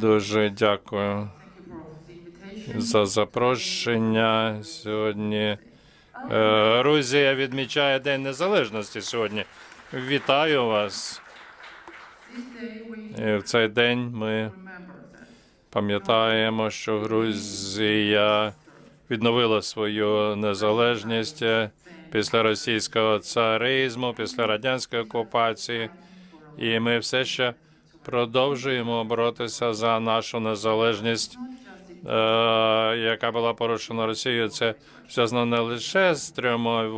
Дуже дякую за запрошення сьогодні. Е, Грузія відмічає День Незалежності сьогодні. Вітаю вас. І в цей день ми пам'ятаємо, що Грузія відновила свою незалежність після російського царизму, після радянської окупації, і ми все ще продовжуємо боротися за нашу незалежність, е, яка була порушена Росією. Це зв'язано не лише з трьома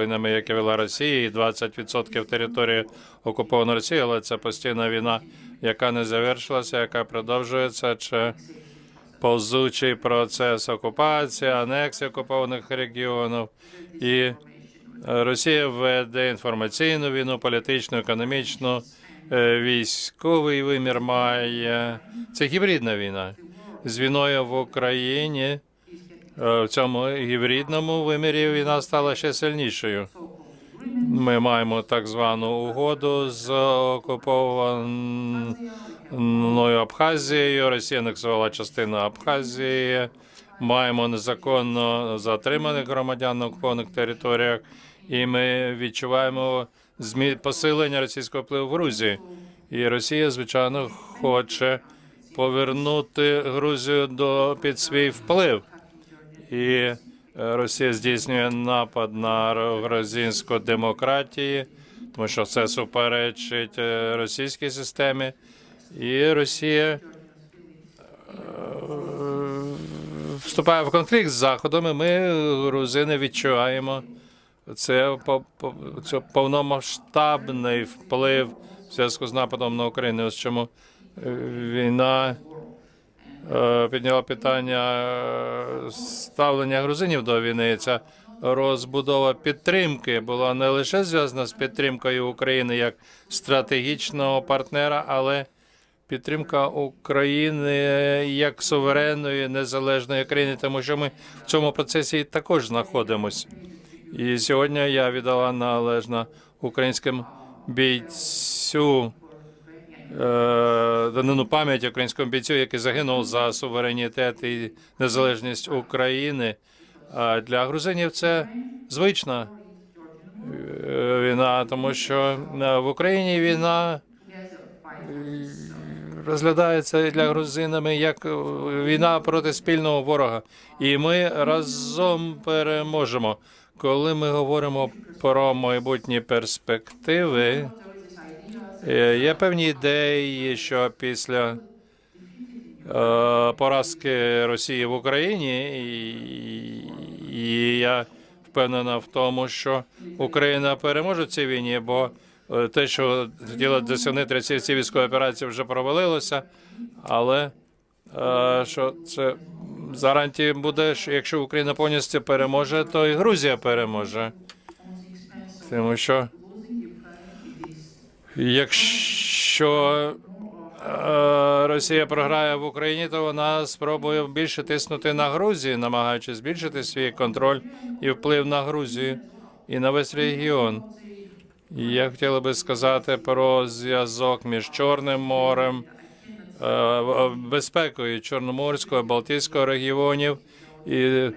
війнами, які вела Росія, і 20% території окупованої Росії, але це постійна війна, яка не завершилася, яка продовжується. Чи повзучий процес окупації, анексії окупованих регіонів і Росія веде інформаційну війну, політичну, економічну, військовий вимір має. Це гібридна війна. З війною в Україні е, в цьому гібридному вимірі війна стала ще сильнішою. Ми маємо так звану угоду з окупованою Абхазією. Росія анексувала частину Абхазії. Маємо незаконно затриманих громадян на окупованих територіях, і ми відчуваємо. Посилення російського впливу в Грузії. І Росія, звичайно, хоче повернути Грузію до під свій вплив. І е, Росія здійснює напад на грузинську демократію, тому що це суперечить е, російській системі. І Росія е, вступає в конфлікт з Заходом, і ми, грузини, відчуваємо це це повномасштабний вплив в зв'язку з нападом на Україну. Ось чому е, війна е, підняла питання е, ставлення грузинів до війни. Ця розбудова підтримки була не лише зв'язана з підтримкою України як стратегічного партнера, але підтримка України як суверенної незалежної країни, тому що ми в цьому процесі також знаходимося. І сьогодні я віддала належно українським бійцю е, данину пам'ять українському бійцю, який загинув за суверенітет і незалежність України. А для грузинів це звична е, війна, тому що е, в Україні війна розглядається для грузинами як війна проти спільного ворога, і ми разом переможемо. Коли ми говоримо про майбутні перспективи, е, є певні ідеї, що після е, поразки Росії в Україні, і, я впевнена в тому, що Україна переможе в цій війні, бо е, те, що хотіла досягнути Росія в цій операції, вже провалилося, але що це гарантії буде, що якщо Україна повністю переможе, то і Грузія переможе. Тому що якщо е, Росія програє в Україні, то вона спробує більше тиснути на Грузію, намагаючись збільшити свій контроль і вплив на Грузію і на весь регіон. Я хотіла би сказати про зв'язок між Чорним морем, безпекою Чорноморського, Балтійського регіонів і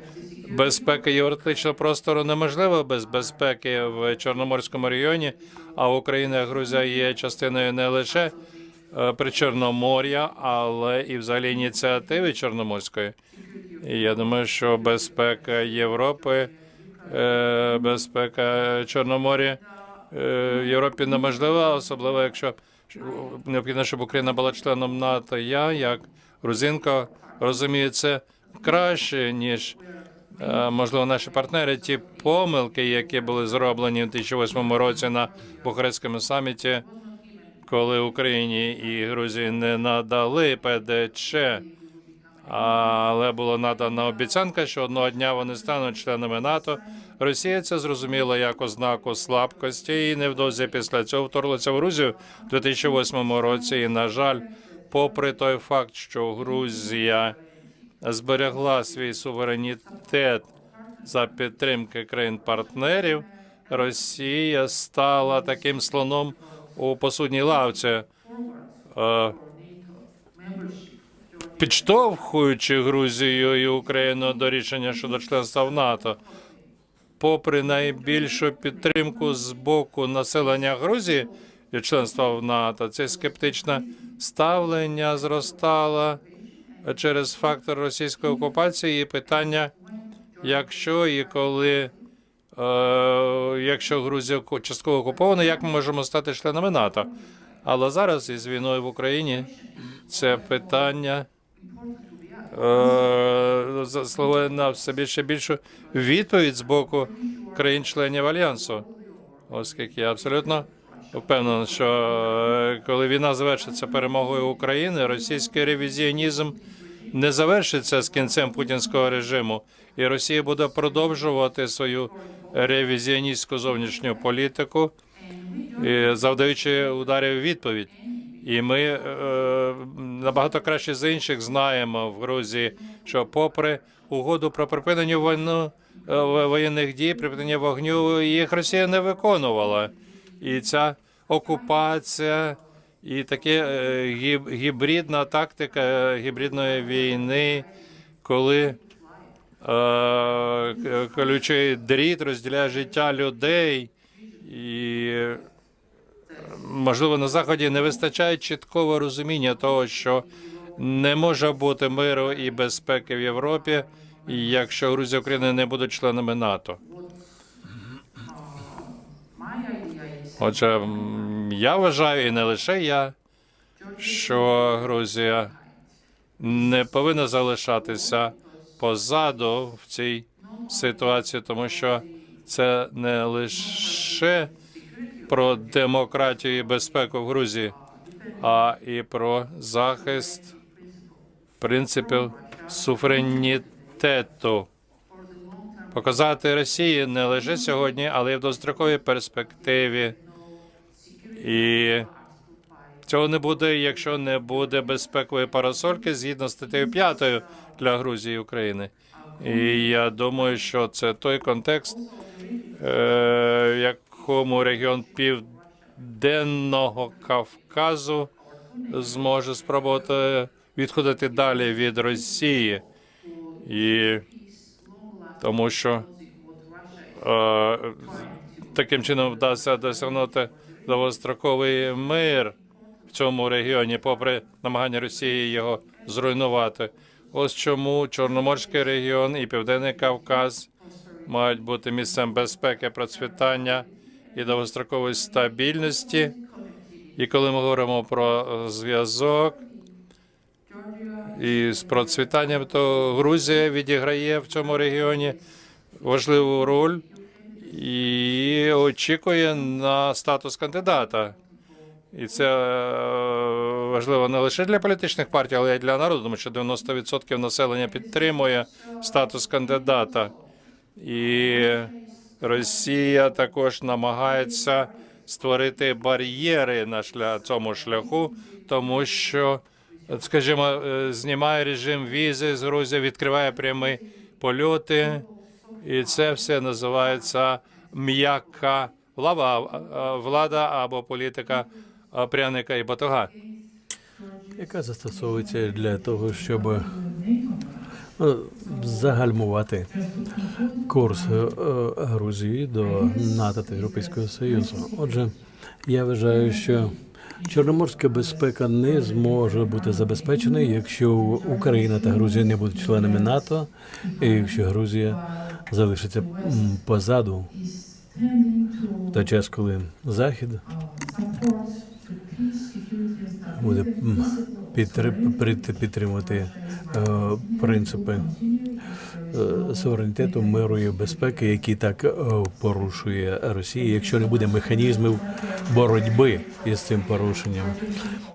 безпека Європейського простору неможлива без безпеки в Чорноморському регіоні. А Україна і Грузія є частиною не лише е, Причорномор'я, але і взагалі ініціативи Чорноморської. І я думаю, що безпека Європи, е, безпека Чорномор'я е, в Європі неможлива, особливо якщо необхідно, щоб Україна була членом НАТО. Я, як грузинка, розумію це краще, ніж е, можливо наші партнери. Ті помилки, які були зроблені у 2008 році на Бухарестському саміті, коли Україні і Грузії не надали ПДЧ, але була надана обіцянка, що одного дня вони стануть членами НАТО. Росія це зрозуміла як ознаку слабкості, і невдовзі після цього вторглася в Грузію в 2008 році. І, на жаль, попри той факт, що Грузія зберегла свій суверенітет за підтримки країн-партнерів, Росія стала таким слоном у посудній лавці. Е, підштовхуючи Грузію і Україну до рішення щодо членства в НАТО, попри найбільшу підтримку з боку населення Грузії і членства в НАТО, це скептичне ставлення зростало через фактор російської окупації і питання, якщо і коли. Е, якщо Грузія частково окупована, як ми можемо стати членами НАТО? Але зараз із війною в Україні це питання заслуговує на все більше більшу відповідь з боку країн-членів альянсу, оскільки я абсолютно впевнений, що е, коли війна завершиться перемогою України, російський ревізіонізм не завершиться з кінцем путінського режиму, і Росія буде продовжувати свою ревізіоністську зовнішню політику, завдаючи ударів відповідь. І ми е, набагато краще з інших знаємо в Грузії, що попри угоду про припинення війну, е, воєнних дій, припинення вогню, їх Росія не виконувала. І ця окупація, і таке е, гіб- гібридна тактика е, гібридної війни, коли е, колючий дріт розділяє життя людей і можливо, на заході не вистачає чіткого розуміння того, що не може бути миру і безпеки в Європі, якщо Грузія і Україна не будуть членами НАТО. Отже, я вважаю, і не лише я, що Грузія не повинна залишатися позаду в цій ситуації, тому що це не лише про демократію і безпеку в Грузії, а і про захист принципів суверенітету. Показати Росії не лише сьогодні, але й в довгостроковій перспективі. І цього не буде, якщо не буде безпекової парасольки згідно з статтею 5 для Грузії і України. І я думаю, що це той контекст, е, в якому регіон Південного Кавказу зможе спробувати відходити далі від Росії. І тому що е, таким чином вдасться досягнути довгостроковий мир в цьому регіоні, попри намагання Росії його зруйнувати. Ось чому Чорноморський регіон і Південний Кавказ мають бути місцем безпеки, процвітання і довгострокової стабільності. І коли ми говоримо про е, зв'язок і з процвітанням, то Грузія відіграє в цьому регіоні важливу роль і очікує на статус кандидата. І це е, важливо не лише для політичних партій, але й для народу, тому що 90% населення підтримує статус кандидата. І Росія також намагається створити бар'єри на шля... цьому шляху, тому що, скажімо, е, знімає режим візи з Грузії, відкриває прямі польоти, і це все називається м'яка влада, влада або політика пряника і батога. яка застосовується для того, щоб загальмувати курс е, е, Грузії до НАТО та Європейського Союзу. Отже, я вважаю, що Чорноморська безпека не зможе бути забезпечена, якщо Україна та Грузія не будуть членами НАТО, і якщо Грузія залишиться позаду в той час, коли Захід буде підтримувати підтримати принципи е, суверенітету, миру і безпеки, які так е, порушує Росія, якщо не буде механізмів боротьби із цим порушенням.